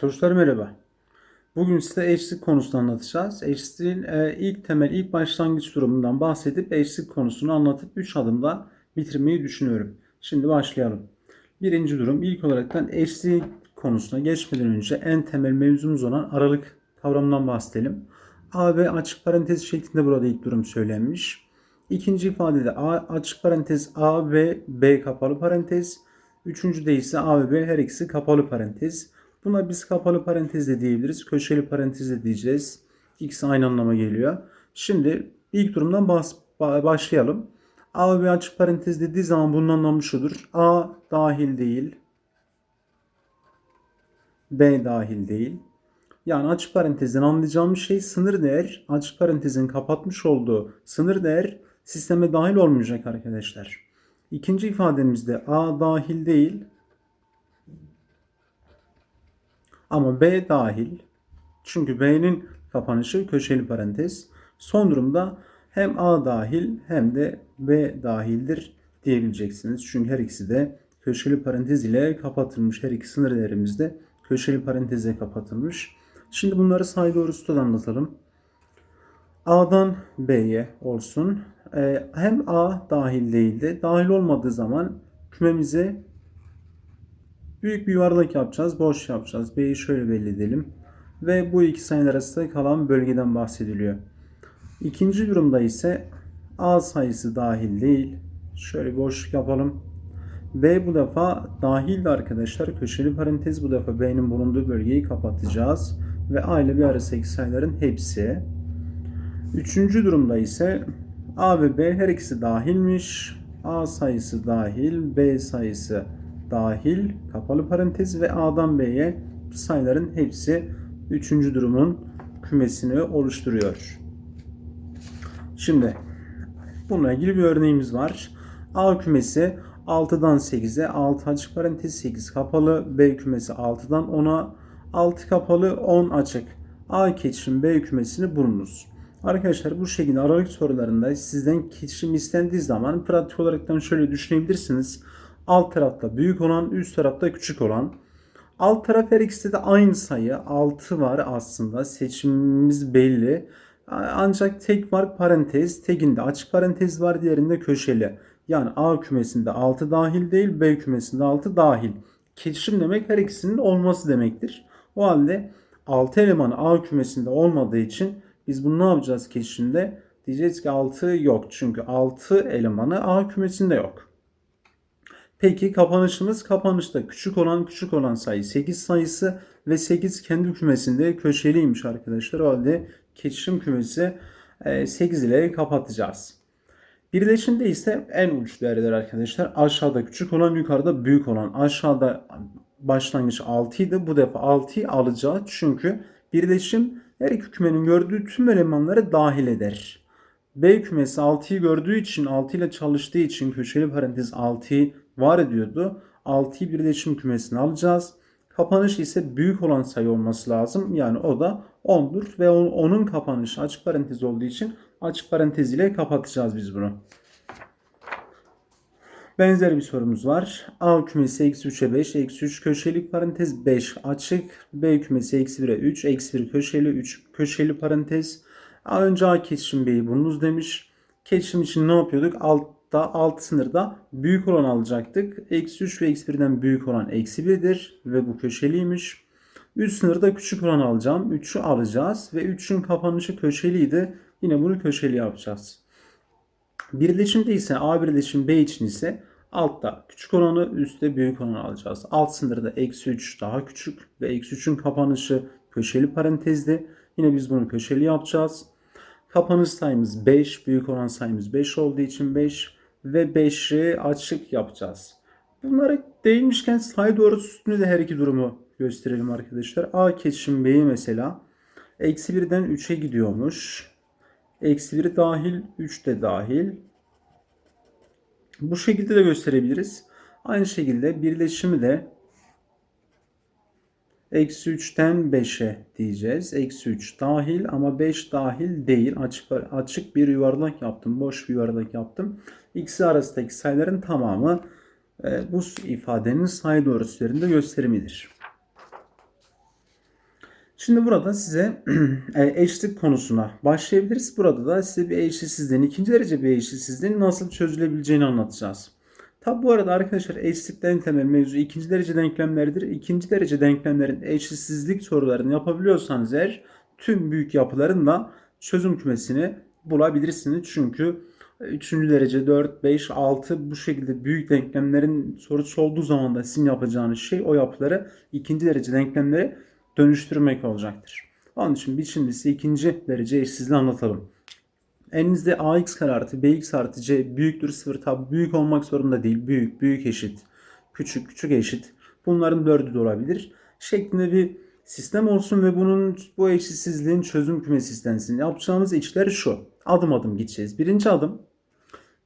Çocuklar merhaba. Bugün size eşlik konusunu anlatacağız. Eşliğin e, ilk temel, ilk başlangıç durumundan bahsedip eşlik konusunu anlatıp 3 adımda bitirmeyi düşünüyorum. Şimdi başlayalım. Birinci durum ilk olaraktan eşlik konusuna geçmeden önce en temel mevzumuz olan aralık kavramından bahsedelim. A ve açık parantez şeklinde burada ilk durum söylenmiş. İkinci ifadede A açık parantez A ve B kapalı parantez. Üçüncüde ise A ve B her ikisi kapalı parantez. Buna biz kapalı parantez de diyebiliriz. Köşeli parantez de diyeceğiz. İkisi aynı anlama geliyor. Şimdi ilk durumdan başlayalım. A ve açık parantez dediği zaman bunun anlamı şudur. A dahil değil. B dahil değil. Yani açık parantezden anlayacağımız şey sınır değer açık parantezin kapatmış olduğu sınır değer sisteme dahil olmayacak arkadaşlar. İkinci ifademizde A dahil değil ama B dahil. Çünkü B'nin kapanışı köşeli parantez. Son durumda hem A dahil hem de B dahildir diyebileceksiniz. Çünkü her ikisi de köşeli parantez ile kapatılmış. Her iki sınır değerimiz de köşeli parantezle kapatılmış. Şimdi bunları sayı doğrultusunda da anlatalım. A'dan B'ye olsun. Ee, hem A dahil değildi. Dahil olmadığı zaman kümemize büyük bir yuvarlak yapacağız. Boş yapacağız. B'yi şöyle belli edelim. Ve bu iki sayı arasında kalan bölgeden bahsediliyor. İkinci durumda ise A sayısı dahil değil. Şöyle boşluk yapalım. B bu defa dahildi arkadaşlar. Köşeli parantez bu defa B'nin bulunduğu bölgeyi kapatacağız. Ve A ile B arasındaki sayıların hepsi. Üçüncü durumda ise A ve B her ikisi dahilmiş. A sayısı dahil, B sayısı dahil, kapalı parantez ve A'dan B'ye sayıların hepsi üçüncü durumun kümesini oluşturuyor. Şimdi bununla ilgili bir örneğimiz var. A kümesi 6'dan 8'e 6 açık parantez 8 kapalı. B kümesi 6'dan 10'a 6 kapalı 10 açık. A keçin B kümesini bulunuz. Arkadaşlar bu şekilde aralık sorularında sizden keçim istendiği zaman pratik olaraktan şöyle düşünebilirsiniz. Alt tarafta büyük olan, üst tarafta küçük olan. Alt taraf her ikisi de aynı sayı. 6 var aslında. Seçimimiz belli. Ancak tek fark parantez. Tekinde açık parantez var. Diğerinde köşeli. Yani A kümesinde 6 dahil değil. B kümesinde 6 dahil. Keçim demek her ikisinin olması demektir. O halde 6 elemanı A kümesinde olmadığı için biz bunu ne yapacağız keçimde? Diyeceğiz ki 6 yok. Çünkü 6 elemanı A kümesinde yok. Peki kapanışımız kapanışta küçük olan küçük olan sayı 8 sayısı ve 8 kendi kümesinde köşeliymiş arkadaşlar. O halde keçişim kümesi 8 ile kapatacağız. Birleşimde ise en uç değerler arkadaşlar. Aşağıda küçük olan yukarıda büyük olan. Aşağıda başlangıç 6 idi. Bu defa 6'yı alacağız. Çünkü birleşim her iki kümenin gördüğü tüm elemanları dahil eder. B kümesi 6'yı gördüğü için 6 ile çalıştığı için köşeli parantez 6'yı var ediyordu. 6'yı birleşim kümesine alacağız. Kapanış ise büyük olan sayı olması lazım. Yani o da 10'dur ve onun kapanışı açık parantez olduğu için açık parantez ile kapatacağız biz bunu. Benzer bir sorumuz var. A kümesi eksi 3'e 5, eksi 3 köşeli parantez 5 açık. B kümesi eksi 1'e 3, eksi 1 köşeli 3 köşeli parantez. Önce A kesişim B'yi bulunuz demiş. Kesişim için ne yapıyorduk? Altta alt sınırda büyük olan alacaktık. Eksi 3 ve eksi 1'den büyük olan eksi 1'dir. Ve bu köşeliymiş. Üst sınırda küçük olan alacağım. 3'ü alacağız. Ve 3'ün kapanışı köşeliydi. Yine bunu köşeli yapacağız. Birleşimde ise A birleşim B için ise altta küçük olanı üstte büyük olanı alacağız. Alt sınırda eksi 3 daha küçük ve eksi 3'ün kapanışı köşeli parantezde. Yine biz bunu köşeli yapacağız. Kapanış sayımız 5. Büyük olan sayımız 5 olduğu için 5 ve 5'i açık yapacağız. Bunlara değinmişken sayı doğrusu üstünde de her iki durumu gösterelim arkadaşlar. A keçim B'yi mesela eksi 1'den 3'e gidiyormuş. Eksi 1 dahil 3 de dahil. Bu şekilde de gösterebiliriz. Aynı şekilde birleşimi de eksi 3'ten 5'e diyeceğiz. Eksi 3 dahil ama 5 dahil değil. Açık, açık bir yuvarlak yaptım. Boş bir yuvarlak yaptım. İkisi arasındaki sayıların tamamı e, bu ifadenin sayı doğrusu üzerinde gösterimidir. Şimdi burada size e, eşitlik konusuna başlayabiliriz. Burada da size bir eşitsizliğin, ikinci derece bir eşitsizliğin nasıl çözülebileceğini anlatacağız. Tabi bu arada arkadaşlar eşitlikten temel mevzu ikinci derece denklemleridir. İkinci derece denklemlerin eşitsizlik sorularını yapabiliyorsanız eğer tüm büyük yapıların da çözüm kümesini bulabilirsiniz. Çünkü 3. derece 4, 5, 6 bu şekilde büyük denklemlerin sorusu olduğu zaman da sizin yapacağınız şey o yapıları ikinci derece denklemlere dönüştürmek olacaktır. Onun için biz size ikinci derece eşsizliği anlatalım. Elinizde ax kare artı bx artı c büyüktür 0 tabi büyük olmak zorunda değil. Büyük, büyük eşit, küçük, küçük eşit. Bunların dördü de olabilir. Şeklinde bir sistem olsun ve bunun bu eşitsizliğin çözüm kümesi istensin. Yapacağımız işler şu. Adım adım gideceğiz. Birinci adım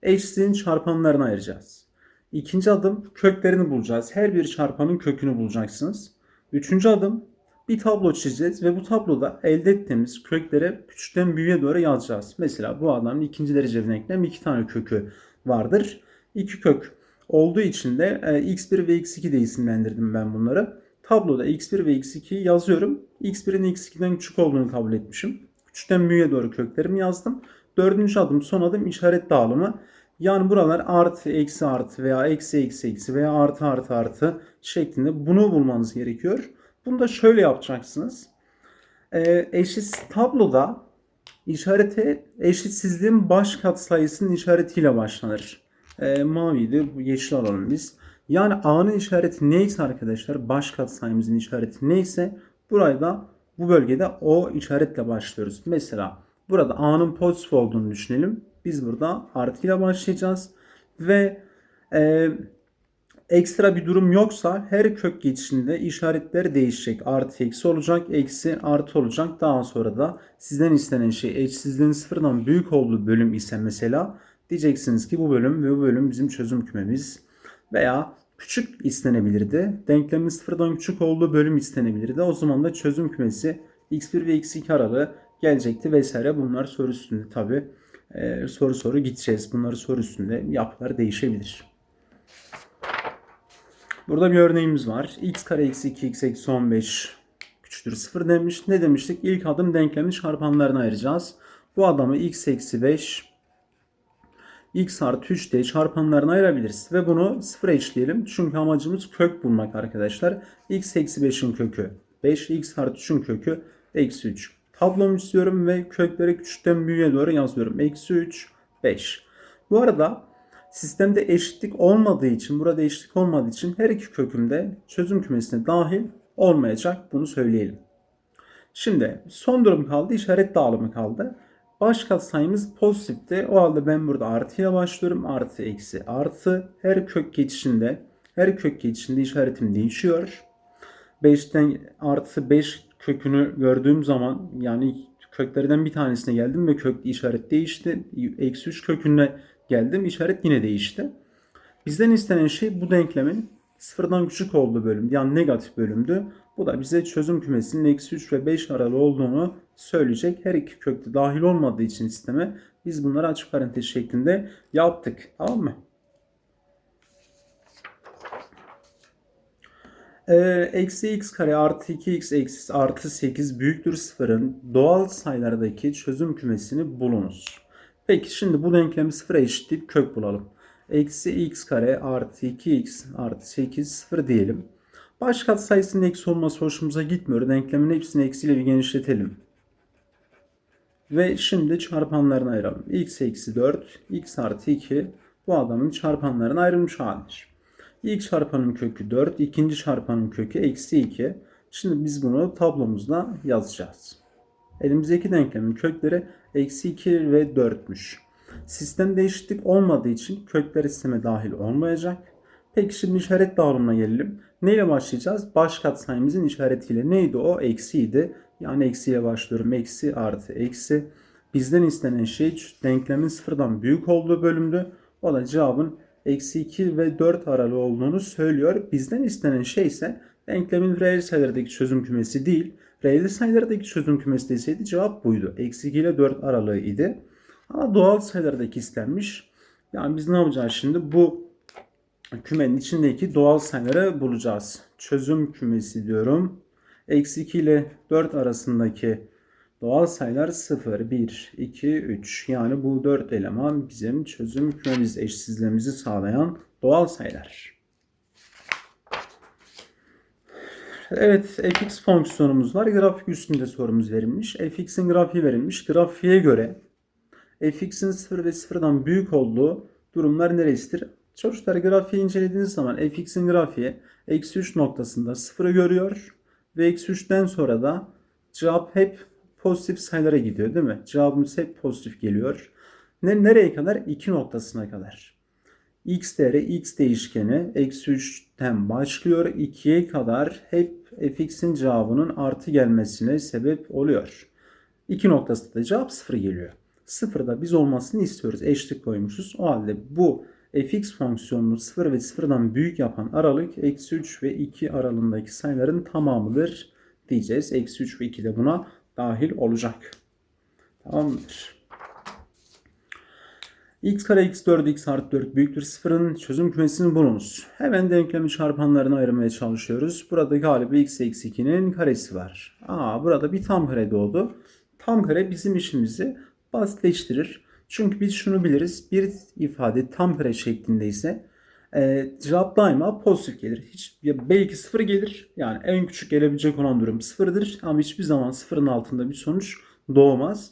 eşsizliğin çarpanlarını ayıracağız. İkinci adım köklerini bulacağız. Her bir çarpanın kökünü bulacaksınız. Üçüncü adım bir tablo çizeceğiz ve bu tabloda elde ettiğimiz köklere küçükten büyüğe doğru yazacağız. Mesela bu adamın ikinci derece denklem iki tane kökü vardır. İki kök olduğu için de e, x1 ve x2 de isimlendirdim ben bunları. Tabloda x1 ve x2'yi yazıyorum. x1'in x2'den küçük olduğunu kabul etmişim. Küçükten büyüğe doğru köklerimi yazdım. Dördüncü adım son adım işaret dağılımı. Yani buralar artı eksi artı veya eksi eksi eksi veya artı artı artı şeklinde bunu bulmanız gerekiyor. Bunu da şöyle yapacaksınız. Ee, eşit tabloda işarete eşitsizliğin baş katsayısının işaretiyle başlanır. Ee, maviydi. Bu yeşil alalım biz. Yani A'nın işareti neyse arkadaşlar baş katsayımızın işareti neyse burayı da bu bölgede o işaretle başlıyoruz. Mesela burada A'nın pozitif olduğunu düşünelim. Biz burada artıyla başlayacağız. Ve e, ekstra bir durum yoksa her kök geçişinde işaretler değişecek. Artı eksi olacak, eksi artı olacak. Daha sonra da sizden istenen şey eşsizliğin sıfırdan büyük olduğu bölüm ise mesela diyeceksiniz ki bu bölüm ve bu bölüm bizim çözüm kümemiz. Veya küçük istenebilirdi. Denklemin sıfırdan küçük olduğu bölüm istenebilirdi. O zaman da çözüm kümesi x1 ve x2 aralığı gelecekti vesaire. Bunlar soru üstünde tabi. Ee, soru soru gideceğiz. Bunları soru üstünde yapılar değişebilir. Burada bir örneğimiz var. x kare eksi 2x eksi 15 küçüktür 0 demiş. Ne demiştik? İlk adım denklemin çarpanlarını ayıracağız. Bu adamı x eksi 5 x artı 3 diye çarpanlarına ayırabiliriz. Ve bunu 0 eşleyelim. Çünkü amacımız kök bulmak arkadaşlar. x eksi 5'in kökü 5. x artı 3'ün kökü eksi 3. Tablomu istiyorum ve kökleri küçükten büyüğe doğru yazıyorum. Eksi 3, 5. Bu arada sistemde eşitlik olmadığı için, burada eşitlik olmadığı için her iki kökümde çözüm kümesine dahil olmayacak. Bunu söyleyelim. Şimdi son durum kaldı. işaret dağılımı kaldı. Baş katsayımız pozitifti. O halde ben burada artı ile başlıyorum. Artı, eksi, artı. Her kök geçişinde, her kök geçişinde işaretim değişiyor. 5'ten artı 5 kökünü gördüğüm zaman yani köklerden bir tanesine geldim ve kök işaret değişti. Eksi 3 köküne geldim. işaret yine değişti. Bizden istenen şey bu denklemin sıfırdan küçük olduğu bölüm yani negatif bölümdü. Bu da bize çözüm kümesinin eksi 3 ve 5 aralığı olduğunu söyleyecek. Her iki kökte dahil olmadığı için sisteme biz bunları açık parantez şeklinde yaptık. Tamam mı? Ee, eksi x kare artı 2x eksi artı 8 büyüktür sıfırın doğal sayılardaki çözüm kümesini bulunuz. Peki şimdi bu denklemi sıfıra eşitleyip kök bulalım. Eksi x kare artı 2x artı 8 sıfır diyelim. Baş katsayısının eksi olması hoşumuza gitmiyor. Denklemin hepsini eksiyle bir genişletelim. Ve şimdi çarpanlarını ayıralım. x eksi 4, x artı 2 bu adamın çarpanlarına ayrılmış halidir. İlk çarpanın kökü 4, ikinci çarpanın kökü eksi 2. Şimdi biz bunu tablomuzda yazacağız. Elimizdeki denklemin kökleri eksi 2 ve 4'müş. Sistemde eşitlik olmadığı için kökler isteme dahil olmayacak. Peki şimdi işaret dağılımına gelelim. Neyle başlayacağız? Baş katsayımızın işaretiyle. Neydi o? Eksiydi. Yani eksiyle başlıyorum. Eksi artı eksi. Bizden istenen şey denklemin sıfırdan büyük olduğu bölümdü. O da cevabın eksi 2 ve 4 aralığı olduğunu söylüyor. Bizden istenen şey ise denklemin reel sayılardaki çözüm kümesi değil. Reel sayılardaki çözüm kümesi deseydi cevap buydu. Eksi 2 ile 4 aralığı idi. Ama doğal sayılardaki istenmiş. Yani biz ne yapacağız şimdi? Bu kümenin içindeki doğal sayıları bulacağız. Çözüm kümesi diyorum. Eksi 2 ile 4 arasındaki doğal sayılar 0, 1, 2, 3. Yani bu 4 eleman bizim çözüm kümemiz eşsizliğimizi sağlayan doğal sayılar. Evet, fx fonksiyonumuz var. Grafik üstünde sorumuz verilmiş. fx'in grafiği verilmiş. Grafiğe göre fx'in 0 ve 0'dan büyük olduğu durumlar neresidir? Çocuklar grafiği incelediğiniz zaman fx'in grafiği eksi 3 noktasında 0'ı görüyor ve eksi 3'ten sonra da cevap hep pozitif sayılara gidiyor değil mi? Cevabımız hep pozitif geliyor. Ne, nereye kadar? 2 noktasına kadar. x değeri x değişkeni eksi 3'ten başlıyor. 2'ye kadar hep fx'in cevabının artı gelmesine sebep oluyor. 2 noktasında da cevap 0 geliyor. Sıfırda biz olmasını istiyoruz. Eşlik koymuşuz. O halde bu fx fonksiyonunu 0 ve 0'dan büyük yapan aralık eksi 3 ve 2 aralığındaki sayıların tamamıdır diyeceğiz. Eksi 3 ve 2 de buna dahil olacak. Tamamdır. x kare x 4 x artı 4 büyüktür 0'ın çözüm kümesini bulunuz. Hemen denklemi çarpanlarına ayırmaya çalışıyoruz. Burada galiba x eksi 2'nin karesi var. Aa, burada bir tam kare doğdu. Tam kare bizim işimizi basitleştirir. Çünkü biz şunu biliriz. Bir ifade tam kare şeklinde ise e, cevap daima pozitif gelir. Hiç ya belki sıfır gelir. Yani en küçük gelebilecek olan durum sıfırdır. Ama hiçbir zaman sıfırın altında bir sonuç doğmaz.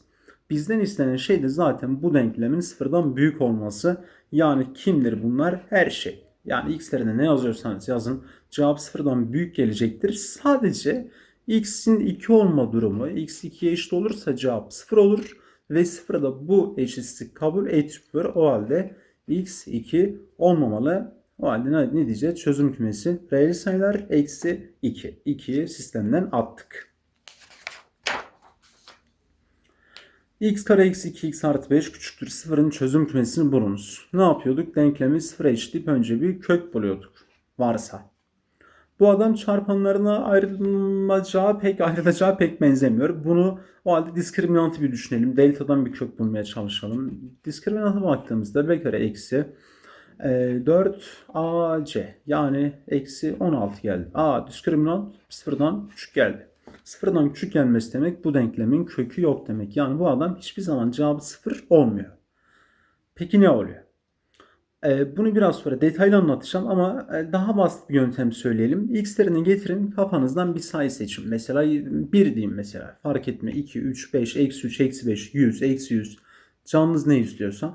Bizden istenen şey de zaten bu denklemin sıfırdan büyük olması. Yani kimdir bunlar? Her şey. Yani x'lerine ne yazıyorsanız yazın cevap sıfırdan büyük gelecektir. Sadece x'in 2 olma durumu x 2'ye eşit olursa cevap 0 olur ve 0 da bu eşitlik kabul etmiyor. O halde x 2 olmamalı. O halde ne, ne diyeceğiz? Çözüm kümesi reel sayılar eksi 2. 2'yi sistemden attık. x kare eksi 2x artı 5 küçüktür 0'ın çözüm kümesini bulunuz. Ne yapıyorduk? Denklemi 0'a eşitleyip önce bir kök buluyorduk. Varsa. Bu adam çarpanlarına ayrılacağı pek ayrılacağı pek benzemiyor. Bunu o halde diskriminantı bir düşünelim. Delta'dan bir kök bulmaya çalışalım. Diskriminanta baktığımızda b kare eksi 4ac e, yani eksi 16 geldi. A diskriminant sıfırdan küçük geldi. Sıfırdan küçük gelmesi demek bu denklemin kökü yok demek. Yani bu adam hiçbir zaman cevabı sıfır olmuyor. Peki ne oluyor? Ee, bunu biraz sonra detaylı anlatacağım ama e, daha basit bir yöntem söyleyelim. X'lerini getirin kafanızdan bir sayı seçin. Mesela 1 diyeyim mesela. Fark etme 2, 3, 5, eksi 3, eksi 5, 100, eksi 100. Canınız ne istiyorsa.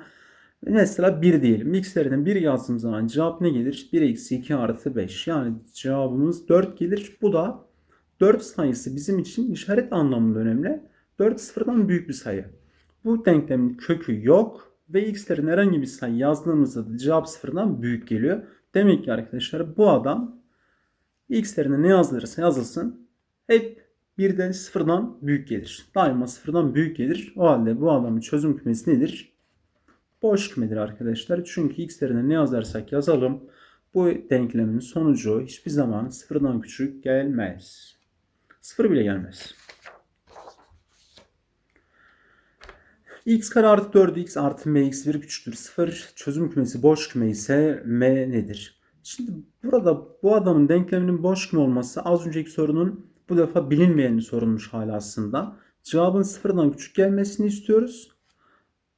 Mesela 1 diyelim. X'lerden 1 yazdığım zaman cevap ne gelir? 1 eksi 2 artı 5. Yani cevabımız 4 gelir. Bu da 4 sayısı bizim için işaret anlamında önemli. 4 sıfırdan büyük bir sayı. Bu denklemin kökü yok ve x'lerin herhangi bir sayı yazdığımızda da cevap sıfırdan büyük geliyor. Demek ki arkadaşlar bu adam x'lerine ne yazılırsa yazılsın hep birden sıfırdan büyük gelir. Daima sıfırdan büyük gelir. O halde bu adamın çözüm kümesi nedir? Boş kümedir arkadaşlar. Çünkü x'lerine ne yazarsak yazalım bu denklemin sonucu hiçbir zaman sıfırdan küçük gelmez. Sıfır bile gelmez. X kare artı 4x artı mx1 küçüktür 0. Çözüm kümesi boş küme ise m nedir? Şimdi burada bu adamın denkleminin boş küme olması az önceki sorunun bu defa bilinmeyen bir sorunmuş hali aslında. Cevabın sıfırdan küçük gelmesini istiyoruz.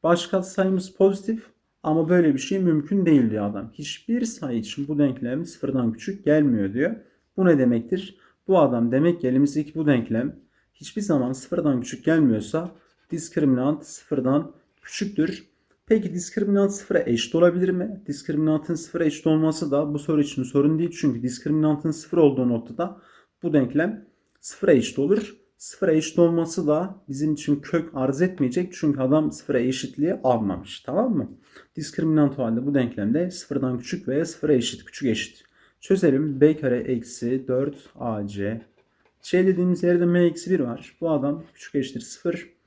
Başka sayımız pozitif ama böyle bir şey mümkün değil diyor adam. Hiçbir sayı için bu denklem sıfırdan küçük gelmiyor diyor. Bu ne demektir? Bu adam demek ki elimizdeki bu denklem hiçbir zaman sıfırdan küçük gelmiyorsa diskriminant sıfırdan küçüktür. Peki diskriminant sıfıra eşit olabilir mi? Diskriminantın sıfıra eşit olması da bu soru için sorun değil. Çünkü diskriminantın sıfır olduğu noktada bu denklem sıfıra eşit olur. Sıfıra eşit olması da bizim için kök arz etmeyecek. Çünkü adam sıfıra eşitliği almamış. Tamam mı? Diskriminant o halde bu denklemde sıfırdan küçük veya sıfıra eşit. Küçük eşit. Çözelim. b kare eksi 4 ac. C dediğimiz yerde m eksi 1 var. Bu adam küçük eşittir 0.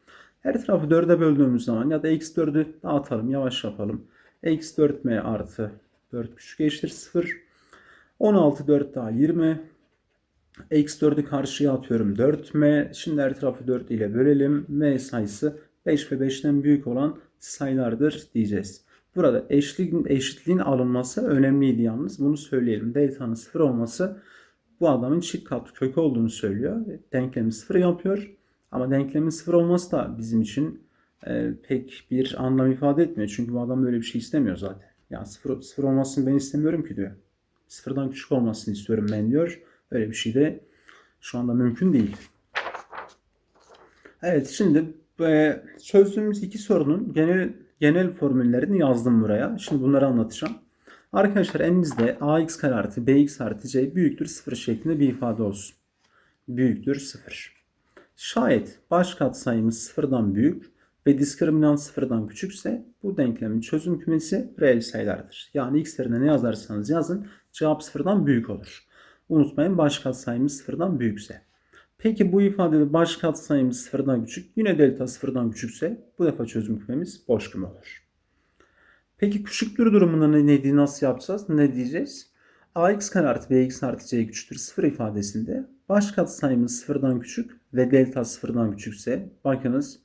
Her tarafı 4'e böldüğümüz zaman ya da eksi 4'ü dağıtalım. Yavaş yapalım. Eksi 4m artı 4 küçük eşittir 0. 16 4 daha 20. Eksi 4'ü karşıya atıyorum 4m. Şimdi her tarafı 4 ile bölelim. m sayısı 5 ve 5'ten büyük olan sayılardır diyeceğiz. Burada eşitliğin, eşitliğin alınması önemliydi yalnız. Bunu söyleyelim. Delta'nın 0 olması bu adamın çift katlı kökü olduğunu söylüyor. Denklemi sıfır yapıyor. Ama denklemin sıfır olması da bizim için e, pek bir anlam ifade etmiyor. Çünkü bu adam böyle bir şey istemiyor zaten. Ya sıfır, sıfır olmasını ben istemiyorum ki diyor. Sıfırdan küçük olmasını istiyorum ben diyor. Öyle bir şey de şu anda mümkün değil. Evet şimdi e, çözdüğümüz iki sorunun genel genel formüllerini yazdım buraya. Şimdi bunları anlatacağım. Arkadaşlar elimizde ax kare artı bx artı c büyüktür 0 şeklinde bir ifade olsun. Büyüktür 0. Şayet baş katsayımız sıfırdan büyük ve diskriminant sıfırdan küçükse bu denklemin çözüm kümesi reel sayılardır. Yani x yerine ne yazarsanız yazın cevap sıfırdan büyük olur. Unutmayın baş katsayımız sıfırdan büyükse. Peki bu ifadede baş katsayımız sıfırdan küçük yine delta sıfırdan küçükse bu defa çözüm kümemiz boş küme olur. Peki küçüktür durumunda ne, ne nasıl yapacağız? Ne diyeceğiz? ax kare artı bx artı c küçüktür 0 ifadesinde baş katsayımız sıfırdan küçük ve delta sıfırdan küçükse bakınız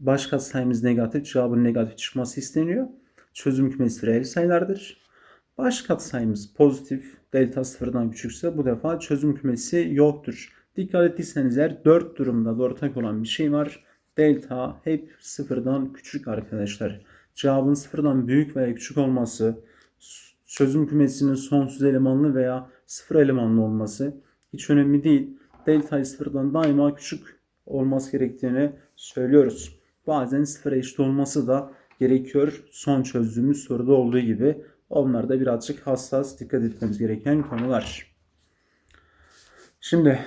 baş katsayımız negatif cevabın negatif çıkması isteniyor. Çözüm kümesi reel sayılardır. Baş katsayımız pozitif delta sıfırdan küçükse bu defa çözüm kümesi yoktur. Dikkat ettiyseniz eğer 4 durumda da ortak olan bir şey var. Delta hep sıfırdan küçük arkadaşlar. Cevabın sıfırdan büyük veya küçük olması, çözüm kümesinin sonsuz elemanlı veya sıfır elemanlı olması hiç önemli değil. Delta sıfırdan daima küçük olması gerektiğini söylüyoruz. Bazen sıfıra eşit olması da gerekiyor. Son çözdüğümüz soruda olduğu gibi. Onlar da birazcık hassas dikkat etmemiz gereken konular. Şimdi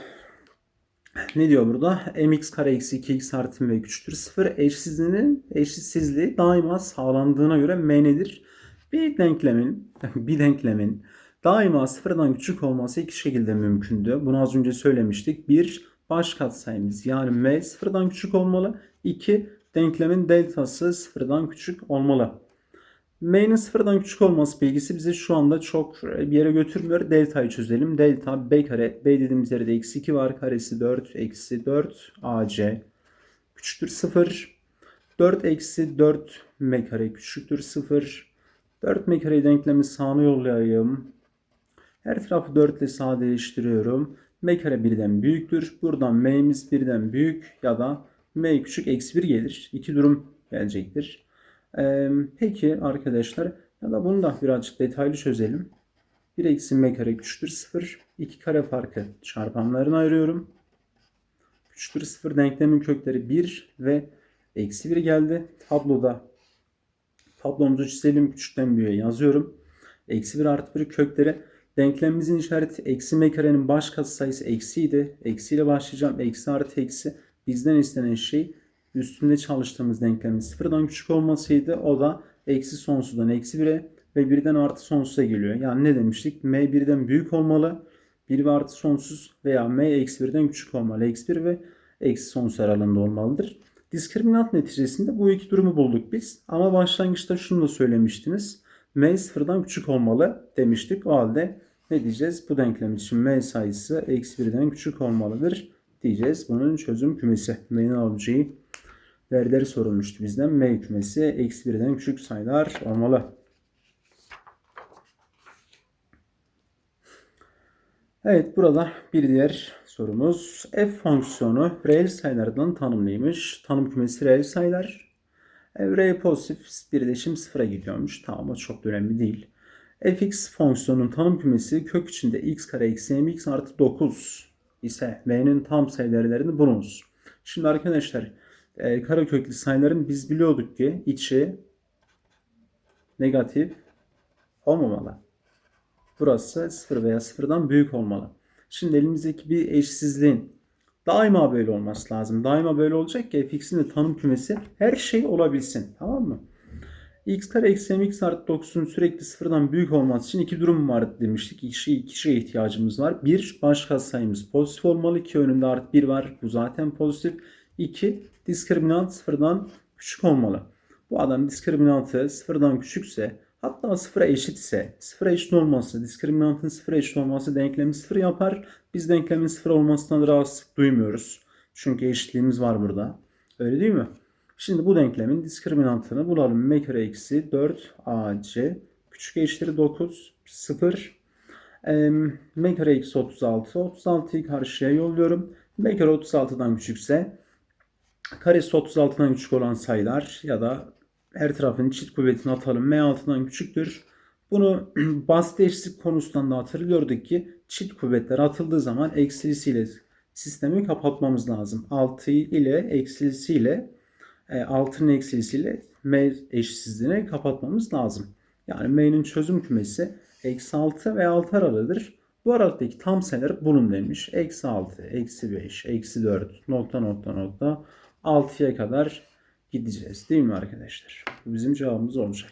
ne diyor burada? mx kare eksi 2x artı m küçüktür 0. Eşsizliğinin eşitsizliği daima sağlandığına göre m nedir? Bir denklemin bir denklemin daima sıfırdan küçük olması iki şekilde mümkündü. Bunu az önce söylemiştik. Bir baş katsayımız yani m sıfırdan küçük olmalı. İki denklemin deltası sıfırdan küçük olmalı. M'nin sıfırdan küçük olması bilgisi bizi şu anda çok bir yere götürmüyor. Delta'yı çözelim. Delta b kare. B dediğimiz yerde eksi 2 var. Karesi 4. Eksi 4 AC küçüktür 0. 4 eksi 4 m kare küçüktür 0. 4 m kareyi denklemi sağına yollayayım. Her tarafı 4 ile sadeleştiriyorum. m kare birden büyüktür. Buradan m'miz birden büyük ya da m küçük eksi 1 gelir. İki durum gelecektir. Ee, peki arkadaşlar ya da bunu da birazcık detaylı çözelim. 1 eksi m kare küçüktür 0. 2 kare farkı çarpanlarını ayırıyorum. Küçüktür 0 denklemin kökleri 1 ve eksi 1 geldi. Tabloda tablomuzu çizelim. Küçükten büyüğe yazıyorum. Eksi 1 artı 1 kökleri denklemimizin işareti eksi m karenin baş katsayısı eksiydi. Eksiyle başlayacağım. Eksi artı eksi. Bizden istenen şey üstünde çalıştığımız denklemin sıfırdan küçük olmasıydı. O da eksi sonsuzdan eksi 1'e ve birden artı sonsuza geliyor. Yani ne demiştik? M birden büyük olmalı. 1 ve artı sonsuz veya M eksi 1'den küçük olmalı. Eksi 1 ve eksi sonsuz aralığında olmalıdır. Diskriminant neticesinde bu iki durumu bulduk biz. Ama başlangıçta şunu da söylemiştiniz. M sıfırdan küçük olmalı demiştik. O halde ne diyeceğiz? Bu denklem için M sayısı eksi 1'den küçük olmalıdır diyeceğiz. Bunun çözüm kümesi. M'nin alacağı değerleri sorulmuştu bizden. M kümesi eksi 1'den küçük sayılar olmalı. Evet burada bir diğer sorumuz. F fonksiyonu reel sayılardan tanımlıymış. Tanım kümesi reel sayılar. E, R pozitif birleşim sıfıra gidiyormuş. Tamam o çok önemli değil. fx fonksiyonun tanım kümesi kök içinde x kare eksi mx artı 9 ise m'nin tam sayı değerlerini bulunuz. Şimdi arkadaşlar e, kareköklü sayıların biz biliyorduk ki içi negatif olmamalı. Burası 0 veya 0'dan büyük olmalı. Şimdi elimizdeki bir eşsizliğin daima böyle olması lazım. Daima böyle olacak ki fx'in de tanım kümesi her şey olabilsin. Tamam mı? x kare eksi mx artı 9'un sürekli sıfırdan büyük olması için iki durum var demiştik. İki, şey, iki şeye ihtiyacımız var. Bir, baş katsayımız pozitif olmalı ki önünde artı 1 var. Bu zaten pozitif. 2. Diskriminant sıfırdan küçük olmalı. Bu adam diskriminantı sıfırdan küçükse hatta sıfıra eşitse sıfıra eşit olması, diskriminantın sıfıra eşit olması denklemi sıfır yapar. Biz denklemin sıfır olmasından rahatsızlık duymuyoruz. Çünkü eşitliğimiz var burada. Öyle değil mi? Şimdi bu denklemin diskriminantını bulalım. m kare eksi 4 ac küçük eşittir 9 0 E, m kare eksi 36. 36'yı karşıya yolluyorum. m kare 36'dan küçükse karesi 36'dan küçük olan sayılar ya da her tarafın çift kuvvetini atalım. m 6'dan küçüktür. Bunu basit eşitlik konusundan da hatırlıyorduk ki çift kuvvetler atıldığı zaman eksilisiyle sistemi kapatmamız lazım. 6 ile eksilisiyle e, 6'nın eksilisiyle m eşitsizliğini kapatmamız lazım. Yani m'nin çözüm kümesi eksi 6 ve 6 aralığıdır. Bu aralıktaki tam sayıları bulun demiş. Eksi 6, eksi 5, eksi 4, nokta nokta nokta 6'ya kadar gideceğiz. Değil mi arkadaşlar? Bu bizim cevabımız olacak.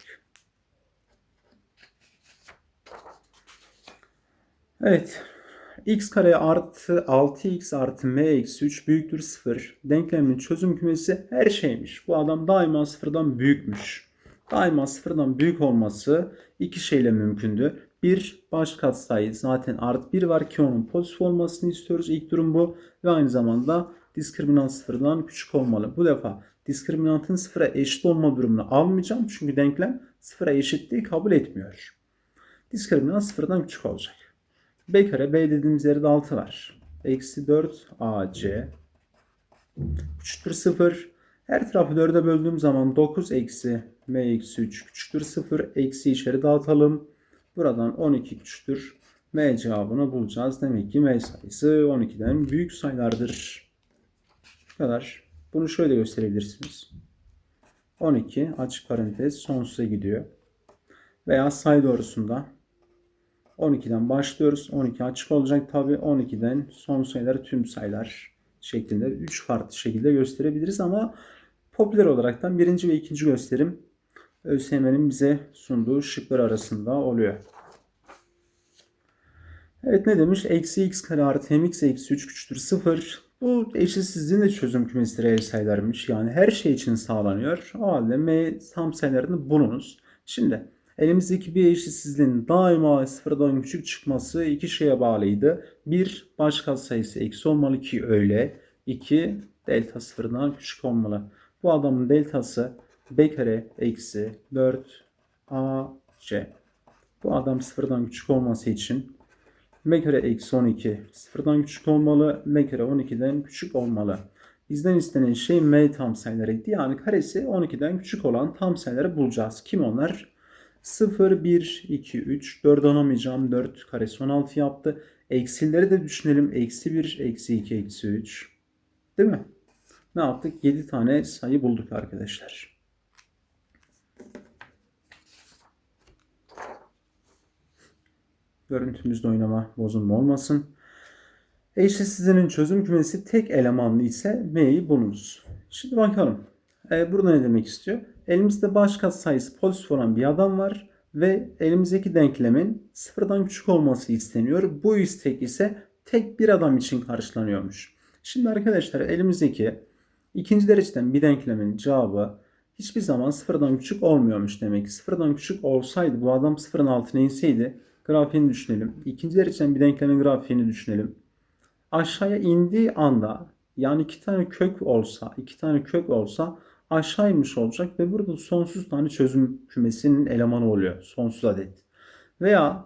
Evet. x kare artı 6x artı m eksi 3 büyüktür 0. Denklemin çözüm kümesi her şeymiş. Bu adam daima sıfırdan büyükmüş. Daima sıfırdan büyük olması iki şeyle mümkündü. Bir baş katsayı zaten artı 1 var ki onun pozitif olmasını istiyoruz. İlk durum bu. Ve aynı zamanda diskriminant sıfırdan küçük olmalı. Bu defa diskriminantın sıfıra eşit olma durumunu almayacağım. Çünkü denklem sıfıra eşitliği kabul etmiyor. Diskriminant sıfırdan küçük olacak. B kare B dediğimiz yerde 6 var. Eksi 4 AC küçüktür 0. Her tarafı 4'e böldüğüm zaman 9 eksi M eksi 3 küçüktür 0. Eksi içeri dağıtalım. Buradan 12 küçüktür. M cevabını bulacağız. Demek ki M sayısı 12'den büyük sayılardır. Bu kadar. Bunu şöyle gösterebilirsiniz. 12 açık parantez sonsuza gidiyor. Veya sayı doğrusunda 12'den başlıyoruz. 12 açık olacak tabi. 12'den son sayıları tüm sayılar şeklinde 3 farklı şekilde gösterebiliriz ama popüler olaraktan birinci ve ikinci gösterim ÖSYM'nin bize sunduğu şıklar arasında oluyor. Evet ne demiş? Eksi x kare artı mx eksi 3 küçüktür 0. Bu eşitsizliğin de çözüm kümesi reel sayılarmış. Yani her şey için sağlanıyor. O halde m tam sayılarını bulunuz. Şimdi elimizdeki bir eşitsizliğin daima sıfırdan küçük çıkması iki şeye bağlıydı. Bir baş katsayısı eksi olmalı ki öyle. İki delta sıfırdan küçük olmalı. Bu adamın deltası b kare eksi 4 ac. Bu adam sıfırdan küçük olması için m kare eksi 12 sıfırdan küçük olmalı. m kare 12'den küçük olmalı. Bizden istenen şey m tam sayılarıydı. Yani karesi 12'den küçük olan tam sayıları bulacağız. Kim onlar? 0, 1, 2, 3. 4 alamayacağım. 4 karesi 16 yaptı. Eksileri de düşünelim. Eksi 1, eksi 2, eksi 3. Değil mi? Ne yaptık? 7 tane sayı bulduk arkadaşlar. Görüntümüzde oynama bozulma olmasın. Eşitsizliğinin çözüm kümesi tek elemanlı ise m'yi bulunuz. Şimdi bakalım. Ee, burada ne demek istiyor? Elimizde baş katsayısı pozitif olan bir adam var ve elimizdeki denklemin sıfırdan küçük olması isteniyor. Bu istek ise tek bir adam için karşılanıyormuş. Şimdi arkadaşlar elimizdeki ikinci dereceden bir denklemin cevabı hiçbir zaman sıfırdan küçük olmuyormuş demek ki. Sıfırdan küçük olsaydı bu adam sıfırın altına inseydi grafiğini düşünelim. İkinci dereceden bir denklemin grafiğini düşünelim. Aşağıya indiği anda yani iki tane kök olsa, iki tane kök olsa aşağı inmiş olacak ve burada sonsuz tane çözüm kümesinin elemanı oluyor. Sonsuz adet. Veya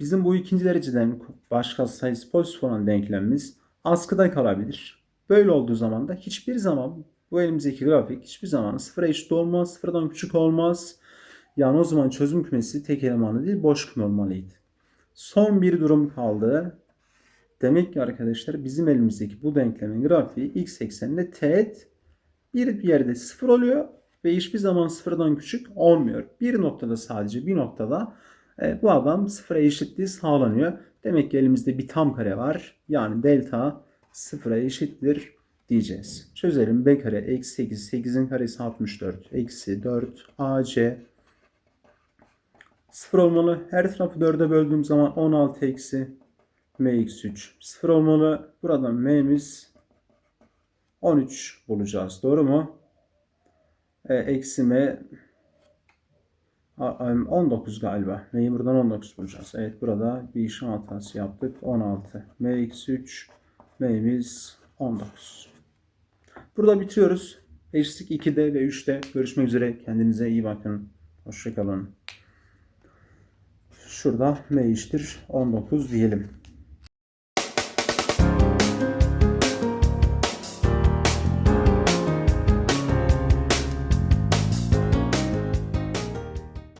bizim bu ikinci dereceden başka sayısı pozitif olan denklemimiz askıda kalabilir. Böyle olduğu zaman da hiçbir zaman bu elimizdeki grafik hiçbir zaman sıfıra eşit olmaz, sıfırdan küçük olmaz. Yani o zaman çözüm kümesi tek elemanlı değil boş küme olmalıydı. Son bir durum kaldı. Demek ki arkadaşlar bizim elimizdeki bu denklemin grafiği x ekseninde teğet bir yerde sıfır oluyor ve hiçbir zaman sıfırdan küçük olmuyor. Bir noktada sadece bir noktada e, bu adam sıfıra eşitliği sağlanıyor. Demek ki elimizde bir tam kare var. Yani delta sıfıra eşittir diyeceğiz. Çözelim. B kare eksi 8. 8'in karesi 64. Eksi 4 AC 0 olmalı. Her tarafı 4'e böldüğüm zaman 16 eksi m eksi 3. 0 olmalı. Buradan m'miz 13 bulacağız. Doğru mu? E, eksi m 19 galiba. M'yi buradan 19 bulacağız. Evet burada bir işlem hatası yaptık. 16. M eksi 3. M'miz 19. Burada bitiriyoruz. Eşitlik 2'de ve 3'te görüşmek üzere. Kendinize iyi bakın. Hoşçakalın. Şurada M eşittir 19 diyelim.